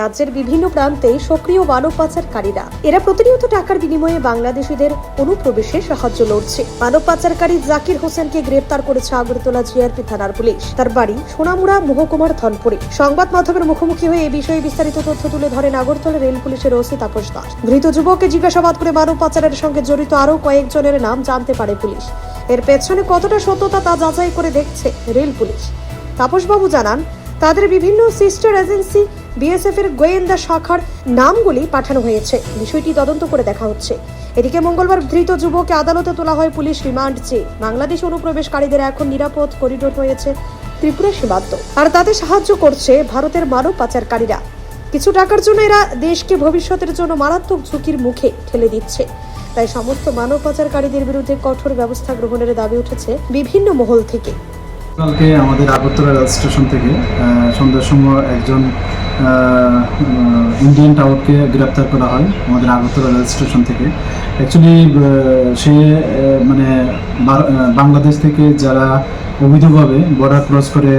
রাজ্যের বিভিন্ন প্রান্তে সক্রিয় মানব পাচারকারীরা। এরা প্রতিনিয়ত টাকার বিনিময়ে বাংলাদেশিদের অনুপ্রবেশে সাহায্য লড়ছে। মানব পাচারকারী জাকির হোসেনকে গ্রেপ্তার করেছে আগরতলা জিআরপি থানার পুলিশ। তার বাড়ি সোনামুড়া মহকুমার ধনপুরে। সংবাদ মাধ্যমের মুখোমুখি হয়ে এ বিষয়ে বিস্তারিত তথ্য তুলে ধরেন আগরতলা রেল পুলিশের ওসি তাপস দাস। ধৃত যুবককে জিজ্ঞাসাবাদ করে মানব পাচারের সঙ্গে জড়িত আরও কয়েকজনের নাম জানতে পারে পুলিশ। এর পেছনে কতটা সত্যতা তা যাচাই করে দেখছে রেল পুলিশ। তাপসবাবু জানান, তাদের বিভিন্ন সিস্টার এজেন্সি বিএসএফ এর গোয়েন্দা শাখার নামগুলি পাঠানো হয়েছে। বিষয়টি তদন্ত করে দেখা হচ্ছে। এদিকে মঙ্গলবার ধৃত যুবককে আদালতে তোলা হয় পুলিশ রিমান্ড চেয়ে। বাংলাদেশ অনুপ্রবেশকারীদের এখন নিরাপদ করিডোর হয়েছে ত্রিপুরা সীমান্ত। আর তাতে সাহায্য করছে ভারতের মানব পাচারকারীরা। কিছু টাকার জন্য এরা দেশকে ভবিষ্যতের জন্য মারাত্মক ঝুঁকির মুখে ঠেলে দিচ্ছে। তাই সমস্ত মানব পাচারকারীদের বিরুদ্ধে কঠোর ব্যবস্থা গ্রহণের দাবি উঠেছে বিভিন্ন মহল থেকে। কালকে আমাদের আগরতলা রেল স্টেশন থেকে সন্ধ্যার সময় একজন ইন্ডিয়ান টাওয়ারকে গ্রেপ্তার করা হয় আমাদের আগরতলা রেল স্টেশন থেকে। অ্যাকচুয়ালি সে মানে বাংলাদেশ থেকে যারা অবৈধভাবে বর্ডার ক্রস করে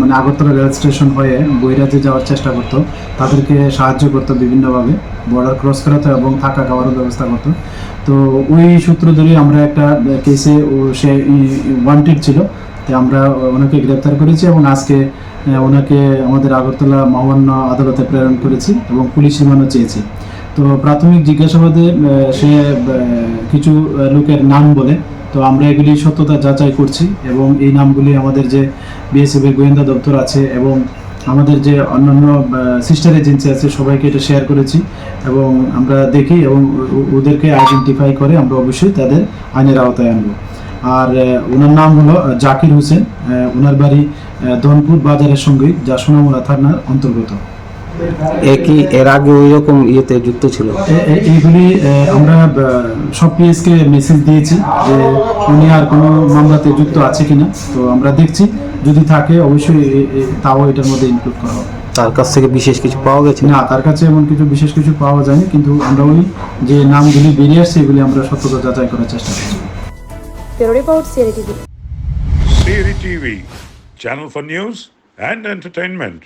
মানে আগরতলা রেল স্টেশন হয়ে বৈরাজ্যে যাওয়ার চেষ্টা করতো, তাদেরকে সাহায্য করতো বিভিন্নভাবে। বর্ডার ক্রস করাতো এবং থাকা খাওয়ারও ব্যবস্থা করতো। তো ওই সূত্র ধরে আমরা একটা কেসে সে ওয়ান্টেড ছিল। আমরা ওনাকে গ্রেপ্তার করেছি এবং আজকে ওনাকে আমাদের আগরতলা মহামান্য আদালতে প্রেরণ করেছি এবং পুলিশ রিমান্ডও চেয়েছি। তো প্রাথমিক জিজ্ঞাসাবাদে সে কিছু লোকের নাম বলে, তো আমরা এগুলি সত্যতা যাচাই করছি এবং এই নামগুলি আমাদের যে বিএসএফ এর গোয়েন্দা দপ্তর আছে এবং আমাদের যে অন্যান্য সিস্টার এজেন্সি আছে, সবাইকে এটা শেয়ার করেছি এবং আমরা দেখি এবং ওদেরকে আইডেন্টিফাই করে আমরা অবশ্যই তাদের আইনের আওতায় আনব। আর ওনার নাম হলো জাকির হোসেন। ওনার বাড়ি ধনপুর বাজারের সঙ্গে যা সোনামুড়া থানার অন্তর্গত। একই এর আগে ওই রকম ইয়েতে যুক্ত ছিল? এইগুলি আমরা সব পিএসকে মেসেজ দিয়েছি যে উনি আর কোনো মামলাতে যুক্ত আছে কিনা। তো আমরা দেখছি যদি থাকে অবশ্যই তাও এটার মধ্যে ইনক্লুড করা হবে। তার কাছ থেকে বিশেষ কিছু পাওয়া গেছে? না তার কাছে এমন কিছু বিশেষ কিছু পাওয়া যায়নি কিন্তু আমরা ওই যে নামগুলি বেরিয়ে আসছে এগুলি আমরা সত্যতা যাচাই করার চেষ্টা করছি। Bureau Report, CRTV, channel for news and entertainment.